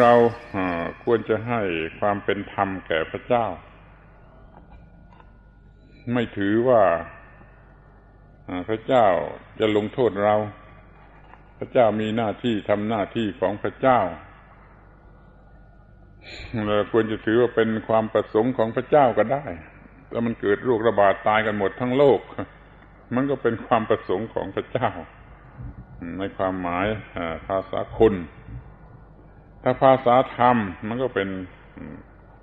เราอ่าควรจะให้ความเป็นธรรมแก่พระเจ้า ไม่ถือว่าอ่าพระเจ้าจะลงโทษเรา พระเจ้ามีหน้าที่ทำหน้าที่ของพระเจ้าเราควรจะถือว่าเป็นความประสงค์ของพระเจ้าก็ได้ แล้วมันเกิดโรคระบาดตายกันหมดทั้งโลก มันก็เป็นความประสงค์ของพระเจ้า ในความหมายภาษาคนถ้าภาษาธรรม มันก็เป็น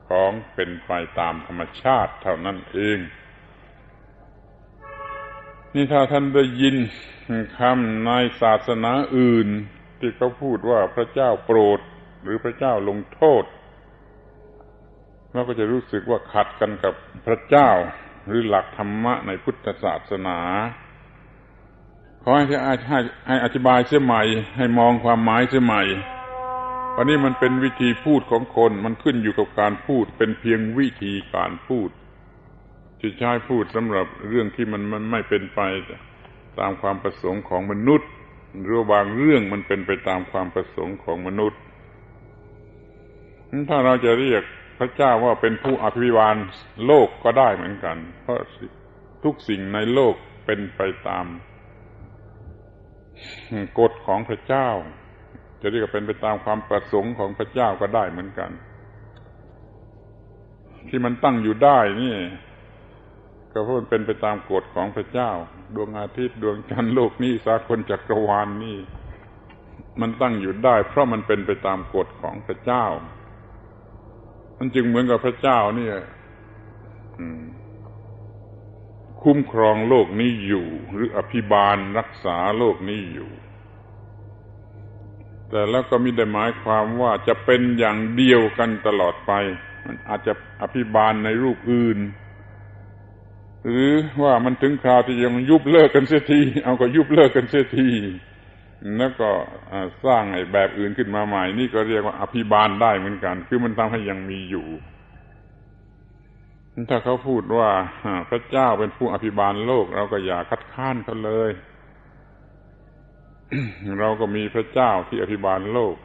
ของเป็นไปตามธรรมชาติเท่านั้นเอง นี่ถ้าท่านได้ยินคำในศาสนาอื่น ที่เขาพูดว่าพระเจ้าโปรด หรือพระเจ้าลงโทษเราก็จะรู้สึกว่าขัดกันกับพระเจ้า หรือหลักธรรมะในพุทธศาสนาขอให้ให้ให้อธิบายเสียใหม่ ให้มองความหมายเสียใหม่วันนี้มันเป็นวิธีพูดของคนมันขึ้นอยู่กับการพูดเป็นเพียงวิธีการพูดที่ใช้พูดสำหรับเรื่องที่มันมันไม่เป็นไปตามความประสงค์ของมนุษย์ หรือบางเรื่องมันเป็นไปตามความประสงค์ของมนุษย์ ถ้าเราจะเรียก พระเจ้าว่าเป็นผู้อภิบาลโลกก็ได้เหมือนกัน เพราะทุกสิ่งในโลกเป็นไปตามกฎของพระเจ้า จะเรียกว่าเป็นไปตามความประสงค์ของพระเจ้าก็ได้เหมือนกัน ที่มันตั้งอยู่ได้นี่ ก็เพราะมันเป็นไปตามกฎของพระเจ้า ดวงอาทิตย์ดวงจันทร์โลกนี้สากลจักรวาลนนี่ มันตั้งอยู่ได้ เพราะมันเป็นไปตามกฎของพระเจ้า มันจึงเหมือนกับพระเจ้านี่คุ้มครองโลกนี้อยู่ หรืออภิบาลรักษาโลกนี้อยู่ แต่แล้วก็มิได้หมายความว่าจะเป็นอย่างเดียวกันตลอดไป มันอาจจะอภิบาลในรูปอื่น หรือว่ามันถึงคราวที่ยังยุบเลิกกันเสียที เอาก็ยุบเลิกกันเสียที แล้วก็สร้างไอ้แบบอื่นขึ้นมาใหม่ นี่ก็เรียกว่าอภิบาลได้เหมือนกัน คือมันทำให้ยังมีอยู่ ถ้าเขาพูดว่าพระเจ้าเป็นผู้อภิบาลโลก เราก็อย่าคัดค้านเขาเลย เราก็มีพระเจ้าที่อภิบาลโลก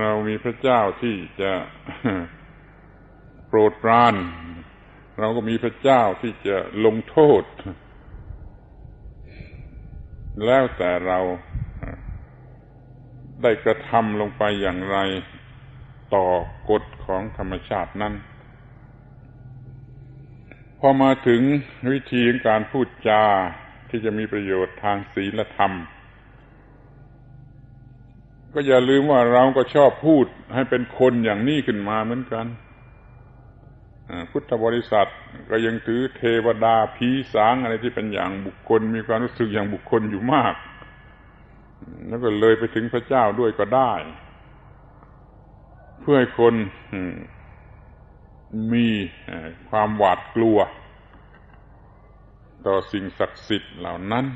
เรามีพระเจ้าที่จะโปรดปราน เราก็มีพระเจ้าที่จะลงโทษ แล้วแต่เราได้กระทำลงไปอย่างไรต่อกฎของธรรมชาตินั้น พอมาถึงวิธีการพูดจาที่จะมีประโยชน์ทางศีลธรรม ก็อย่าลืมว่าเราก็ชอบพูดให้เป็นคนอย่างนี้ขึ้นมาเหมือนกัน พุทธบริษัทก็ยังถือเทวดาผีสางอะไรที่เป็นอย่างบุคคล มีความรู้สึกอย่างบุคคลอยู่มาก แล้วก็เลยไปถึงพระเจ้าด้วยก็ได้ เพื่อให้คนมีความหวาดกลัว ต่อสิ่งศักดิ์สิทธิ์เหล่านั้น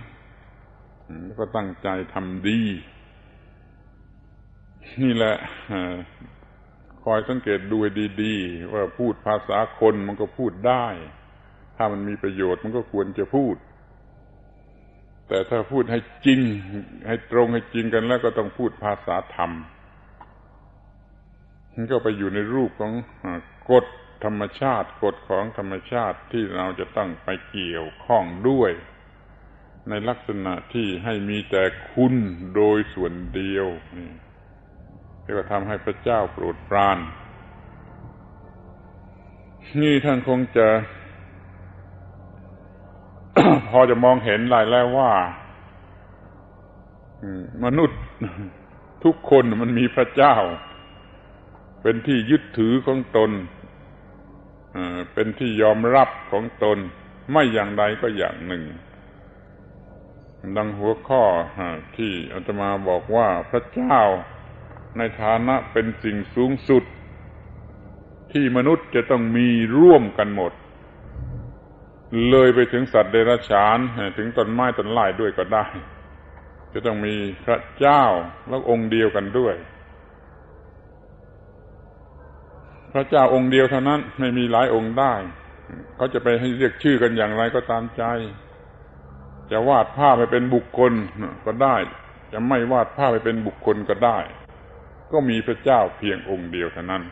แล้วก็ตั้งใจทำดี นี่แหละ อยสังเกตดูดีๆ ว่าพูดภาษาคนมันก็พูดได้ ถ้ามันมีประโยชน์มันก็ควรจะพูด แต่ถ้าพูดให้จริง ให้ตรงให้จริงกันแล้วก็ต้องพูดภาษาธรรมมันก็ไปอยู่ในรูปของกฎธรรมชาติกฎของธรรมชาติที่เราจะต้องไปเกี่ยวข้องด้วย ในลักษณะที่ให้มีแต่คุณโดยส่วนเดียวนี่ ที่ก็ทำให้พระเจ้าโปรดปราน นี่ท่านคงจะ พอจะมองเห็นได้แล้วว่ามนุษย์ทุกคนมันมีพระเจ้า เป็นที่ยึดถือของตนเป็นที่ยอมรับของตน ไม่อย่างใดก็อย่างหนึ่ง ดังหัวข้อที่อาตมาบอกว่าพระเจ้า ในฐานะเป็นสิ่งสูงสุด ที่มนุษย์จะต้องมีร่วมกันหมด เลยไปถึงสัตว์เดรัจฉานถึงต้นไม้ต้นไม้ด้วยก็ได้ จะต้องมีพระเจ้าแล้วองค์เดียวกันด้วย พระเจ้าองค์เดียวเท่านั้นไม่มีหลายองค์ได้เขาจะไปให้เรียกชื่อกันอย่างไรก็ตามใจ จะวาดภาพไปเป็นบุคคลก็ได้ จะไม่วาดภาพไปเป็นบุคคลก็ได้ ก็มีพระเจ้าเพียงองค์เดียวเท่านั้น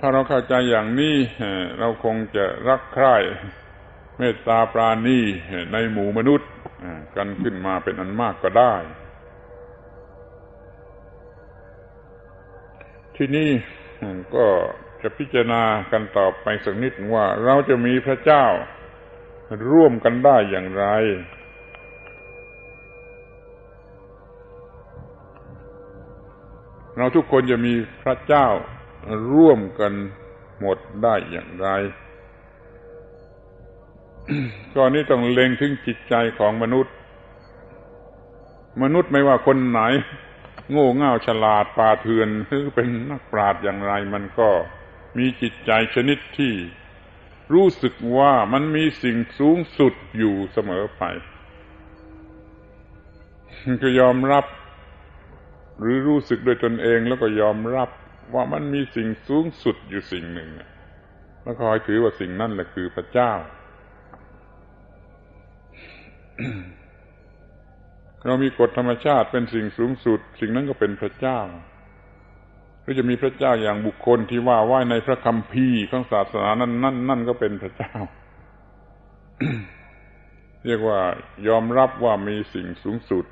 ถ้าเราเข้าใจอย่างนี้เราคงจะรักใคร่เมตตาปราณีในหมู่มนุษย์กันขึ้นมาเป็นอันมากก็ได้ ที่นี่ก็จะพิจารณากันต่อไปสักนิดว่าเราจะมีพระเจ้าร่วมกันได้อย่างไร เราทุกคนจะมีพระเจ้าร่วมกันหมดได้อย่างไรก่อนนี้ต้องเล็งถึงจิตใจของมนุษย์ มนุษย์ไม่ว่าคนไหน โง่เง่าฉลาดปาเถื่อนหรือเป็นนักปราชญ์อย่างไร มันก็มีจิตใจชนิดที่ รู้สึกว่ามันมีสิ่งสูงสุดอยู่เสมอไปก็ยอมรับ หรือรู้สึกโดยตนเองแล้วก็ยอมรับว่ามันมีสิ่งสูงสุดอยู่สิ่งหนึ่ง แล้วคอยถือว่าสิ่งนั้นแหละคือพระเจ้า เรามีกฎธรรมชาติเป็นสิ่งสูงสุด สิ่งนั้นก็เป็นพระเจ้าหรือจะมีพระเจ้าอย่างบุคคลที่ว่าไว้ในพระคัมภีร์ของศาสนานั้นนั่นนั่นก็เป็นพระเจ้า เรียกว่ายอมรับว่ามีสิ่งสูงสุด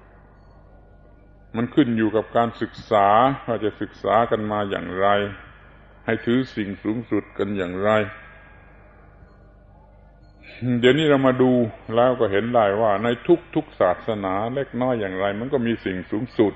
มันขึ้นอยู่กับการศึกษาว่าจะศึกษากันมาอย่างไร ให้ถือสิ่งสูงสุดกันอย่างไร เดี๋ยวนี้เรามาดูแล้วก็เห็นได้ว่าในทุกๆศาสนาเล็กน้อยอย่างไร มันก็มีสิ่งสูงสุด